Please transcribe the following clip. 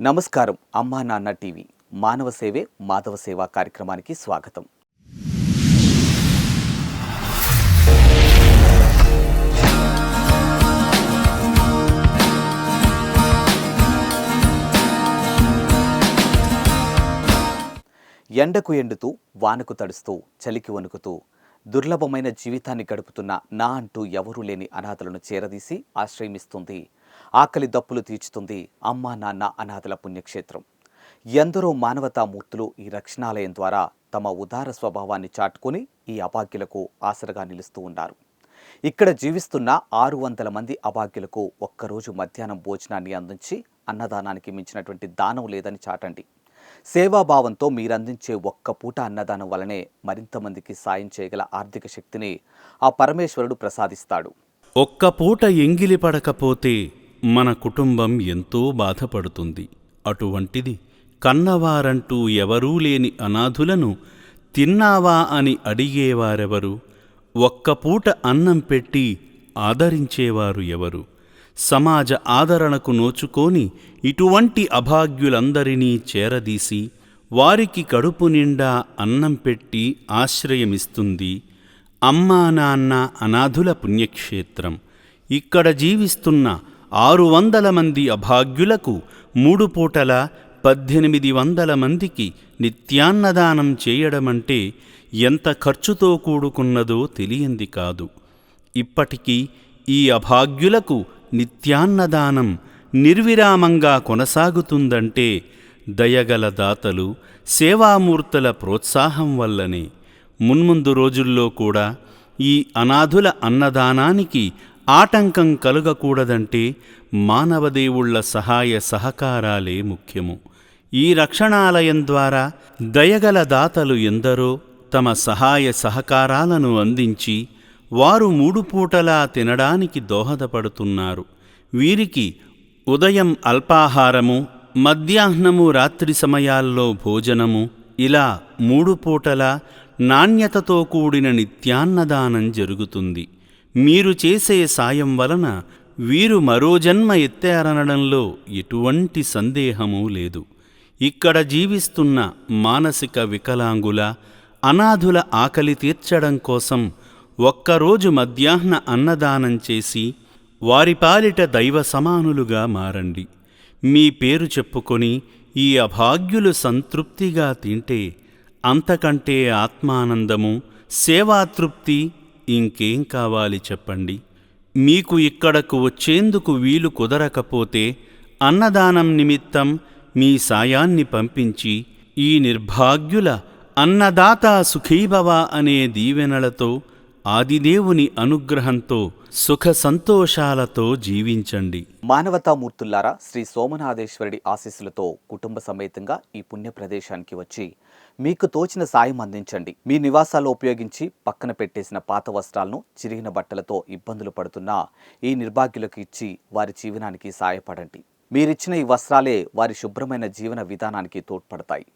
నమస్కారం. అమ్మా నాన్న టీవీ. మానవ సేవే మాధవ సేవ కార్యక్రమానికి స్వాగతం. ఎండకు ఎండుతూ వానకు తడుస్తూ చలికి వణుకుతూ దుర్లభమైన జీవితాన్ని గడుపుతున్న నా అంటూ ఎవరూ లేని అనాథలను చేరదీసి ఆశ్రయమిస్తుంది ఆకలి దప్పులు తీర్చుతుంది అమ్మా నాన్న అనాథల పుణ్యక్షేత్రం. ఎందరో మానవతామూర్తులు ఈ రక్షణాలయం ద్వారా తమ ఉదార స్వభావాన్ని చాటుకొని ఈ అభాగ్యులకు ఆసరగా నిలుస్తూ ఉన్నారు. ఇక్కడ జీవిస్తున్న ఆరు వందల మంది అభాగ్యులకు ఒక్కరోజు మధ్యాహ్నం భోజనాన్ని అందించి అన్నదానానికి మించినటువంటి దానం లేదని చాటండి. సేవాభావంతో మీరందించే ఒక్క పూట అన్నదానం వలనే మరింతమందికి సాయం చేయగల ఆర్థిక శక్తిని ఆ పరమేశ్వరుడు ప్రసాదిస్తాడు. ఒక్క పూట ఎంగిలి పడకపోతే మన కుటుంబం ఎంతో బాధపడుతుంది. అటువంటిది కన్నవారంటూ ఎవరూ లేని అనాథులను తిన్నావా అని అడిగేవారెవరు? ఒక్క పూట అన్నం పెట్టి ఆదరించేవారు ఎవరు? సమాజ ఆదరణకు నోచుకోని ఇటువంటి అభాగ్యులందరినీ చేరదీసి వారికి కడుపు నిండా అన్నం పెట్టి ఆశ్రయమిస్తుంది. అమ్మా నాన్న అనాథుల పుణ్యక్షేత్రం. ఇక్కడ జీవిస్తున్న ఆరు వందల మంది అభాగ్యులకు మూడు పూటల పద్దెనిమిది వందల మందికి నిత్యాన్నదానం చేయడమంటే ఎంత ఖర్చుతో కూడుకున్నదో తెలియంది కాదు. ఇప్పటికీ ఈ అభాగ్యులకు నిత్యాన్నదానం నిర్విరామంగా కొనసాగుతుందంటే దయగల దాతలు సేవామూర్తుల ప్రోత్సాహం వల్లనే. మున్ముందు రోజుల్లో కూడా ఈ అనాథుల అన్నదానానికి ఆటంకం కలుగకూడదంటే మానవదేవుళ్ళ సహాయ సహకారాలే ముఖ్యము. ఈ రక్షణాలయం ద్వారా దయగల దాతలు ఎందరో తమ సహాయ సహకారాలను అందించి వారు మూడు పూటలా తినడానికి దోహదపడుతున్నారు. వీరికి ఉదయం అల్పాహారము మధ్యాహ్నము రాత్రి సమయాల్లో భోజనము ఇలా మూడు పూటలా నాణ్యతతో కూడిన నిత్యాన్నదానం జరుగుతుంది. మీరు చేసే సాయం వలన వీరు మరో జన్మ ఎత్తారనడంలో ఎటువంటి సందేహమూ లేదు. ఇక్కడ జీవిస్తున్న మానసిక వికలాంగుల అనాథుల ఆకలి తీర్చడం కోసం ఒక్కరోజు మధ్యాహ్న అన్నదానం చేసి వారి పాలిట దైవ సమానులుగా మారండి. మీ పేరు చెప్పుకొని ఈ అభాగ్యులు సంతృప్తిగా తింటే అంతకంటే ఆత్మానందము సేవాతృప్తి ఇంకేం కావాలి చెప్పండి? మీకు ఇక్కడకు వచ్చేందుకు వీలు కుదరకపోతే అన్నదానం నిమిత్తం మీ సాయాన్ని పంపించి ఈ నిర్భాగ్యుల అన్నదాత సుఖీభవ అనే దీవెనలతో ఆదిదేవుని అనుగ్రహంతో సుఖ సంతోషాలతో జీవించండి. మానవతామూర్తుల్లారా శ్రీ సోమనాథేశ్వరుడి ఆశీస్సులతో కుటుంబ సమేతంగా ఈ పుణ్య ప్రదేశానికి వచ్చి మీకు తోచిన సాయం అందించండి. మీ నివాసాల్లో ఉపయోగించి పక్కన పెట్టేసిన పాత వస్త్రాలను చిరిగిన బట్టలతో ఇబ్బందులు పడుతున్న ఈ నిర్భాగ్యులకు ఇచ్చి వారి జీవనానికి సాయపడండి. మీరిచ్చిన ఈ వస్త్రాలే వారి శుభ్రమైన జీవన విధానానికి తోడ్పడతాయి.